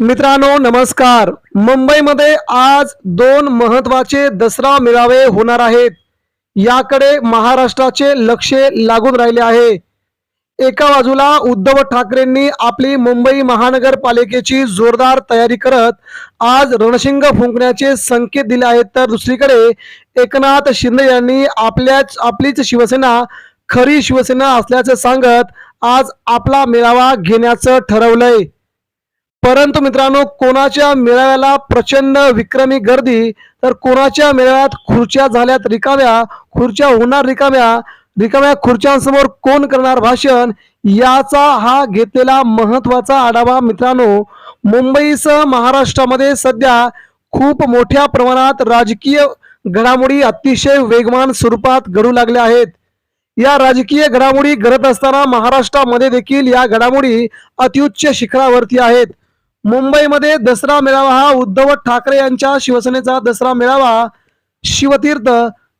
मित्रांनो नमस्कार. मुंबईमध्ये आज दोन महत्त्वाचे दसरा मेळावे होणार आहेत. याकडे महाराष्ट्राचे लक्ष लागून राहिले आहे. एका बाजूला उद्धव ठाकरेंनी आपली मुंबई महानगरपालिकेची जोरदार तयारी करत आज रणशिंग फुंकण्याचे संकेत दिले आहेत. तर दुसरीकडे एकनाथ शिंदे यांनी आपल्याच आपलीच शिवसेना खरी शिवसेना असल्याचं सांगत आज आपला मेळावा घेण्याचं ठरवलंय. परंतु मित्रांनो कोणाच्या मेळाव्याला प्रचंड विक्रमी गर्दी तर कोणाच्या मेळाव्यात खुर्च्या झाल्यात रिकाम्या खुर्च्या होणार रिकाम्या रिकाम्या खुर्च्यांसमोर कोण करणार भाषण याचा हा घेतलेला महत्त्वाचा आढावा मित्रांनो मुंबईसह महाराष्ट्रामध्ये सध्या खूप मोठ्या प्रमाणात राजकीय घडामोडी अतिशय वेगवान स्वरूपात घडू लागल्या आहेत. या राजकीय घडामोडी घडत असताना महाराष्ट्रामध्ये देखील या घडामोडी अतिउच्च शिखरावरती आहेत. मुंबईमध्ये दसरा मेळावा हा उद्धव ठाकरे यांच्या शिवसेनेचा दसरा मेळावा. शिवतीर्थ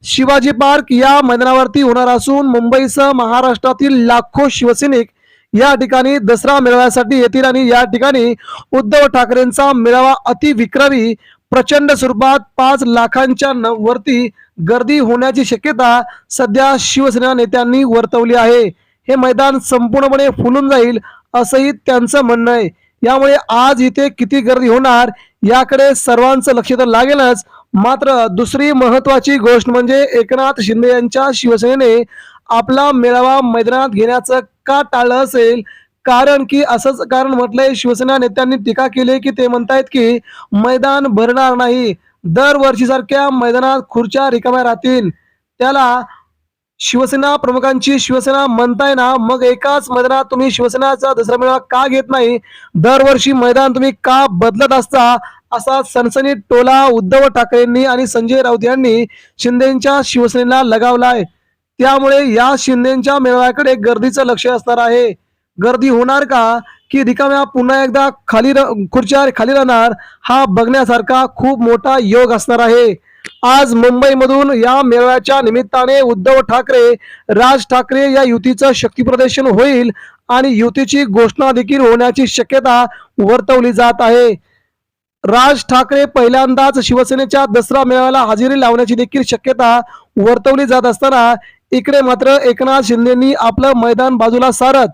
शिवाजी पार्क या मैदानावरती होणार असून मुंबईसह महाराष्ट्रातील लाखो शिवसैनिक या ठिकाणी दसरा मेळाव्यासाठी येतील आणि या ठिकाणी उद्धव ठाकरेंचा मेळावा अतिविक्रमी प्रचंड स्वरूपात पाच लाखांच्या वरती गर्दी होण्याची शक्यता सध्या शिवसेना नेत्यांनी वर्तवली आहे. हे मैदान संपूर्णपणे फुलून जाईल असंही त्यांचं म्हणणं आहे. यामुळे आज इथे किती गर्दी होणार याकडे सर्वांचं लक्ष तर लागेलच. मात्र दुसरी महत्वाची गोष्ट म्हणजे एकनाथ शिंदे यांच्या शिवसेनेने आपला मेळावा मैदानात घेण्याचं का टाळलं असेल? कारण की असंच कारण म्हटलंय शिवसेना नेत्यांनी टीका केली की ते म्हणतायत की मैदान भरणार नाही. दरवर्षीसारख्या मैदानात खुर्च्या रिकाम्या राहतील. त्याला शिवसेना प्रमुखांची शिवसेना म्हणताय ना मग एकाच मैदानात तुम्ही शिवसेनाचा दसरा मेळावा का घेत नाही? दरवर्षी मैदान तुम्ही का बदलत असता? असा सनसनीत टोला उद्धव ठाकरेंनी आणि संजय राऊत यांनी शिंदेच्या शिवसेनेला लगावलाय. त्यामुळे या शिंदेच्या मेळाव्याकडे गर्दीचं लक्ष असणार आहे. गर्दी होणार का? की रिकाम्या पुन्हा एकदा खाली खुर्च्या खाली राहणार? हा बघण्यासारखा खूप मोठा योग असणार आहे. आज मुंबईमधून या मेळाव्याच्या निमित्ताने उद्धव ठाकरे राज ठाकरे या युतीचं शक्तीप्रदर्शन होईल आणि युतीची घोषणा देखील होण्याची शक्यता वर्तवली जात आहे. राज ठाकरे पहिल्यांदाच शिवसेनेच्या दसरा मेळाव्याला हजेरी लावण्याची देखील शक्यता वर्तवली जात असताना इकडे मात्र एकनाथ शिंदेनी आपलं मैदान बाजूला सारत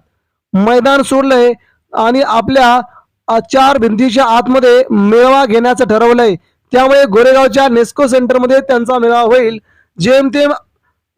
मैदान सोडलंय आणि आपल्या चार भिंतीच्या आतमध्ये मेळावा घेण्याचं ठरवलंय. त्यामुळे गोरेगावच्या नेस्को सेंटरमध्ये त्यांचा मेळावा होईल. जेमतेम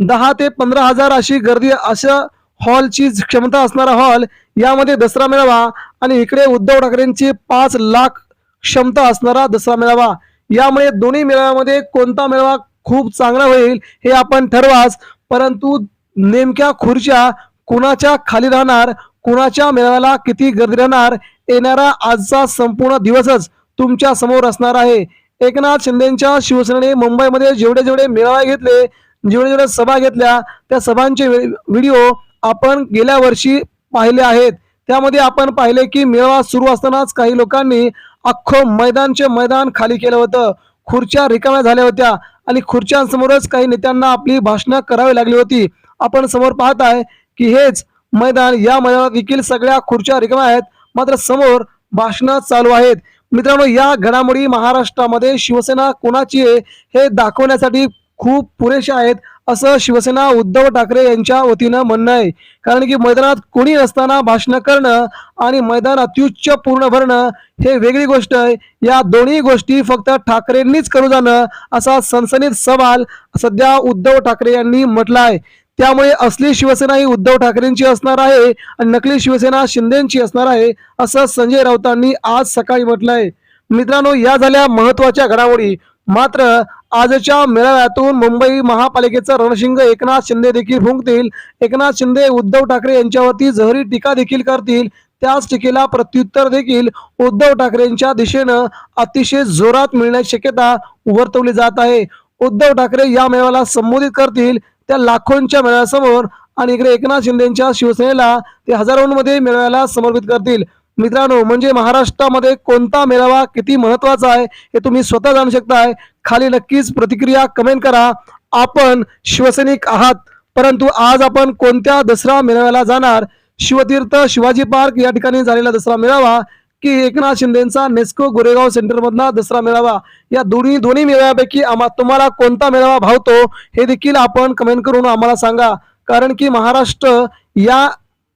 दहा ते पंधरा हजार अशी गर्दी अशा हॉलची क्षमता असणारा हॉल यामध्ये दसरा मेळावा आणि इकडे उद्धव ठाकरेंची पाच लाख क्षमता असणारा दसरा मेळावा. यामुळे दोन्ही मेळाव्यामध्ये कोणता मेळावा खूप चांगला होईल हे आपण ठरवाच. परंतु नेमक्या खुर्च्या कुणाच्या खाली राहणार कुणाच्या मेळाव्याला किती गर्दी राहणार येणारा आजचा संपूर्ण दिवसच तुमच्यासमोर असणार आहे. एकनाथ शिंदेच्या शिवसेनेने मुंबईमध्ये जेवढे जेवढे मेळावे घेतले जेवढे जेवढे सभा घेतल्या त्या सभांचे व्हिडिओ आपण गेल्या वर्षी पाहिले आहेत. त्यामध्ये आपण पाहिले की मेळावा सुरू असतानाच काही लोकांनी अख्खं मैदानचे मैदान खाली केलं होतं. खुर्च्या रिकाम्या झाल्या होत्या आणि खुर्च्यांसमोरच काही नेत्यांना आपली भाषणं करावी लागली होती. आपण समोर पाहत आहे की हेच मैदान या मैदानात देखील सगळ्या खुर्च्या रिकाम्या आहेत. मात्र समोर भाषणं चालू आहेत. मित्रांनो या घडामोडी महाराष्ट्रामध्ये शिवसेना कोणाची आहे हे दाखवण्यासाठी खूप पुरेशा आहेत असं शिवसेना उद्धव ठाकरे यांच्या वतीनं म्हणणं आहे. कारण की मैदानात कोणी नसताना भाषण करणं आणि मैदान अत्युच्च पूर्ण भरणं हे वेगळी गोष्ट आहे. या दोन्ही गोष्टी फक्त ठाकरेंनीच करू जाणं असा सनसनीत सवाल सध्या उद्धव ठाकरे यांनी म्हटला आहे. त्यामुळे असली शिवसेना ही उद्धव ठाकरेंची असणार आहे आणि नकली शिवसेना शिंदेची असणार आहे असं संजय राऊतांनी आज सकाळी म्हटलं आहे मित्रांनो या झाल्या महत्त्वाच्या घडामोडी. मात्र आजच्या मेळाव्यातून मुंबई महापालिकेचं रणशिंग एकनाथ शिंदे देखील फुंकतील एकनाथ शिंदे उद्धव ठाकरे यांच्यावरती जहरी टीका देखील करतील. त्याच टीकेला प्रत्युत्तर देखील उद्धव ठाकरेंच्या दिशेनं अतिशय जोरात मिळण्याची शक्यता वर्तवली जात आहे. उद्धव ठाकरे या मेळाव्याला संबोधित करतील. त्या लाखोंच्या मेळाव्यासमोर आणि इकडे एकनाथ शिंदेच्या शिवसेनेला ते हजारोंमध्ये मेळाव्याला समर्पित करतील. मित्रांनो म्हणजे महाराष्ट्रामध्ये कोणता मेळावा किती महत्त्वाचा आहे हे तुम्ही स्वतः जाणू शकताय. खाली नक्कीच प्रतिक्रिया कमेंट करा. आपण शिवसैनिक आहात परंतु आज आपण कोणत्या दसरा मेळाव्याला जाणार? शिवतीर्थ शिवाजी पार्क या ठिकाणी झालेला दसरा मेळावा की एकनाथ शिंदेचा नेस्को गोरेगाव सेंटर मधला दसरा मेळावा. या दोन्ही दोन्ही मेळाव्यापैकी आम्हा तुम्हाला कोणता मेळावा भावतो हे देखील आपण कमेंट करून आम्हाला सांगा. कारण की महाराष्ट्र या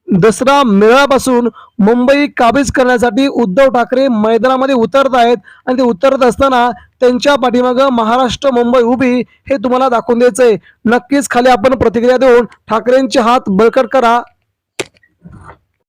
दसरा मेळापासून मुंबई काबीज करण्यासाठी उद्धव ठाकरे मैदानामध्ये उतरत आहेत आणि ते उतरत असताना त्यांच्या पाठीमागं महाराष्ट्र मुंबई उभी हे तुम्हाला दाखवून द्यायचंय. नक्कीच खाली आपण प्रतिक्रिया देऊन ठाकरेंचे हात बळकट करा.